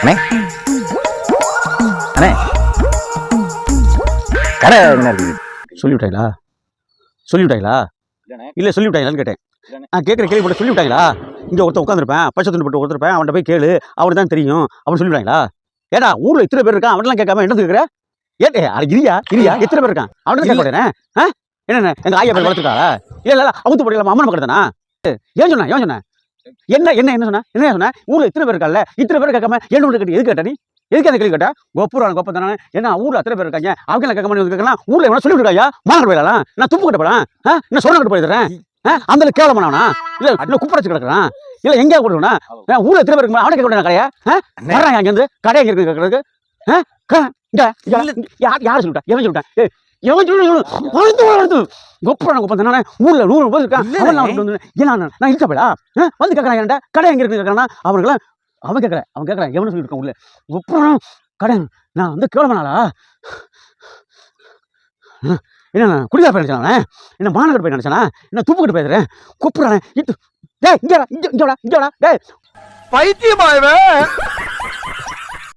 அண்ணே. அண்ணே. கடை என்ன இருக்குது சொல்லிவிட்டாங்களா? சொல்லிவிட்டாங்களா? இல்லை சொல்லிவிட்டாங்களான்னு கேட்டேன். நான் கேட்குற கேள்வி போட்டு சொல்லிவிட்டாங்களா? இங்கே ஒருத்தன் உட்காந்துருப்பேன் பச்சை துண்டு போட்டு ஒருத்தருப்பேன் அவன்கிட்ட போய் கேளு அவனுக்கு தான் தெரியும் அப்படின்னு சொல்லிவிட்டாங்களா? ஏடா ஊரில் இத்தனை பேர் இருக்கான் அவனெல்லாம் கேட்காம என்ன கேட்குற ஏட்டே இரியா இரியா எத்தனை பேர் இருக்கான்? அவன் கேட்க மாட்டேனே ஆ? என்ன எங்கள் ஆயா பேர் வளர்த்துட்டாளா இல்லை இல்லை அவுத்து போடலாமா அம்மன் பக்கத்தானா ஏன் சொன்ன ஏன் என்ன என்ன என்ன சொன்ன? என்ன சொன்ன? ஊரில் இத்தனை பேர் இருக்கான்ல இத்தனை பேர் கேட்காம என்ன கேட்டு? எது கேட்ட நீ? எதுக்கு அந்த கேள்வி கேட்டா? கொப்புறான் கொப்ப தானே என்ன ஊரில் அத்தனை பேர் இருக்காங்க. அவங்க என்ன கேட்க மாட்டேன் கேட்கலாம்? ஊரில் எவனா சொல்லிட்டு இருக்காயா மாங்கட்டு போயிடலாம். நான் துப்பு கட்ட போறேன். என்ன சொன்ன கட்டு போயிடுறேன்? அந்த கேவலமானவனா இல்ல இல்ல குப்பரச்சு கிடக்குறான். இல்ல எங்க கொடுக்கணும் நான் ஊர்ல எத்தனை பேர் இருக்கு அவனை கேட்க கடையா? வர்றாங்க அங்க இருந்து. கடை எங்க இருக்கு கேட்கறதுக்கு யார் யார் சொல்லிட்டா? எவன் சொல்லிட்டா? ஏய், எவன் சொல்லி வளர்த்து கொப்பரான கொப்பம் தானே ஊர்ல நூறு பேர் இருக்கான். நான் நான் இருக்கப்படா வந்து கேட்கறான் ஏன்டா கடை எங்க இருக்கு கேட்கறான் அவனுக்குலாம் அவன் கேட்கறேன் அவன் கேட்கறான் எவனு சொல்லியிருக்கான் உள்ள கொப்பரம் கடை நான் வந்து கேவலமானாளா என்ன குடிகார போய் நினைச்சானே? என்ன மாநகர் போய் நினைச்சானா? என்ன துப்பு கட்டு பேசுறேன் கூப்பிடுறானே இங்க இங்க இங்க இங்க வாடா டேய். பைத்தியமா இவன்